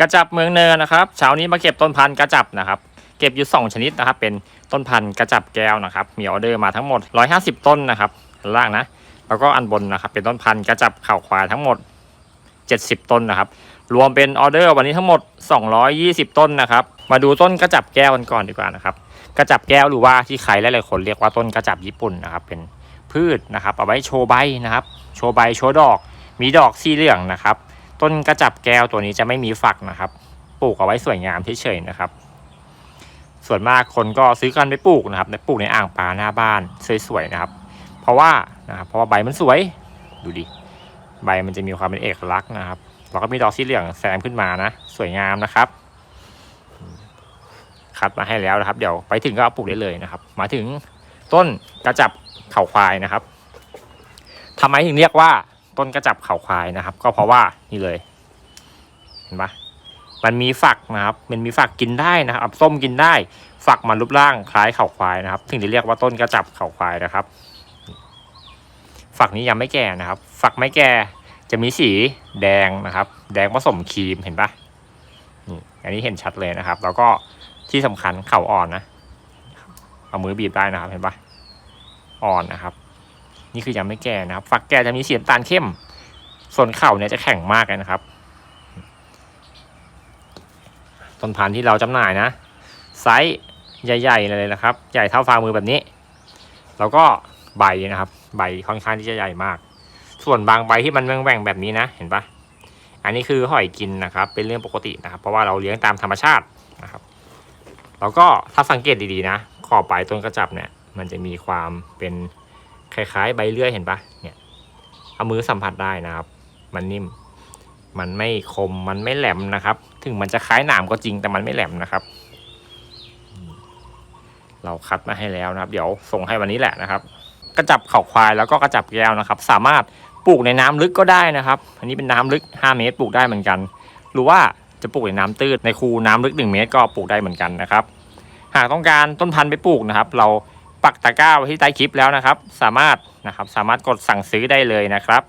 กระจับเมืองเนินนะครับเช้านี้มาเก็บต้นพันธุ์กระจับนะครับ เก็บอยู่ 2 ชนิดนะครับ เป็นต้นพันธุ์กระจับแก้วนะครับมีออเดอร์มาทั้งหมด 150 ต้นนะครับอันล่างนะ แล้วก็อันบนนะครับ เป็นต้นพันธุ์กระจับเข่าควายทั้งหมด 70 ต้นนะครับ รวมเป็นออเดอร์วันนี้ทั้งหมด 220 ต้นนะครับ มาดูต้นกระจับแก้วกันก่อนดีกว่านะครับ กระจับแก้วหรือว่าที่ใครหลายๆคนเรียกว่าต้นกระจับญี่ปุ่นนะครับ เป็นพืชนะครับ เอาไว้โชว์ใบนะครับ โชว์ใบโชว์ดอก มีดอกสีเหลืองนะครับ ต้นกระจับแก้วตัวนี้จะไม่มีฝักนะครับ ปลูกเอาไว้สวยงามเฉยๆนะครับ ส่วนมากคนก็ซื้อกันไปปลูกนะครับในปลูกในอ่างปลาหน้าบ้านสวยๆนะครับ เพราะว่านะครับเพราะว่าใบมันสวยดูดิใบมันจะมีความเป็นเอกลักษณ์นะครับแล้วก็มีดอกสีเหลืองแซมขึ้นมานะ สวยงามนะครับคัดมาให้แล้วนะครับ เดี๋ยวไปถึงก็เอาปลูกได้เลยนะครับ มาถึงต้นกระจับเข่าควายนะครับทำไมถึงเรียกว่า ต้นกระจับเข่าควายนะครับ ก็เพราะว่านี่เลย เห็นปะมันมีฝักนะครับ มันมีฝักกินได้นะครับส้มกินได้ ฝักมันรูปร่างคล้ายเข่าควายนะครับถึงจะเรียกว่าต้นกระจับเข่าควายนะครับ ฝักนี้ยังไม่แก่นะครับ ฝักไม่แก่จะมีสีแดงนะครับ แดงผสมครีมเห็นปะนี่อันนี้เห็นชัดเลยนะครับ แล้วก็ที่สำคัญเข่าอ่อนนะเอามือบีบได้นะครับเห็นปะอ่อนนะครับ นี่คือยังไม่แก่นะครับ ฝักแก่จะมีสีน้ำตาลเข้ม ส่วนเข่าเนี่ยจะแข็งมากเลยนะครับ ต้นพันธุ์ที่เราจำหน่ายนะ ไซส์ใหญ่ๆเลยนะครับ ใหญ่เท่าฝ่ามือแบบนี้ แล้วก็ใบนะครับ ใบค่อนข้างที่จะใหญ่มาก ส่วนบางใบที่มันแหว่งๆแบบนี้นะ เห็นปะอันนี้คือหอยกินนะครับ เป็นเรื่องปกตินะครับ เพราะว่าเราเลี้ยงตามธรรมชาตินะครับ แล้วก็ถ้าสังเกตดีๆนะ ขอบปลายต้นกระจับเนี่ย มันจะมีความเป็น คล้ายๆ ใบเลื่อยเห็นปะเนี่ยเอามือสัมผัสได้นะครับ มันนิ่ม มันไม่คมมันไม่แหลมนะครับ ถึงมันจะคล้ายหนามก็จริงแต่มันไม่แหลมนะครับ เราคัดมาให้แล้วนะครับ เดี๋ยวส่งให้วันนี้แหละนะครับ กระจับเข่าควายแล้วก็กระจับแก้วนะครับ สามารถปลูกในน้ำลึกก็ได้นะครับ อันนี้เป็นน้ำลึก 5 เมตรปลูกได้เหมือนกัน หรือว่าจะปลูกในน้ำตื้นในคูน้ำลึก 1 เมตรก็ปลูกได้เหมือนกันนะครับ หากต้องการต้นพันธุ์ไปปลูกนะครับ เรา ปักตะกร้าไว้ที่ใต้คลิปแล้วนะครับ สามารถนะครับสามารถกดสั่งซื้อได้เลยนะครับ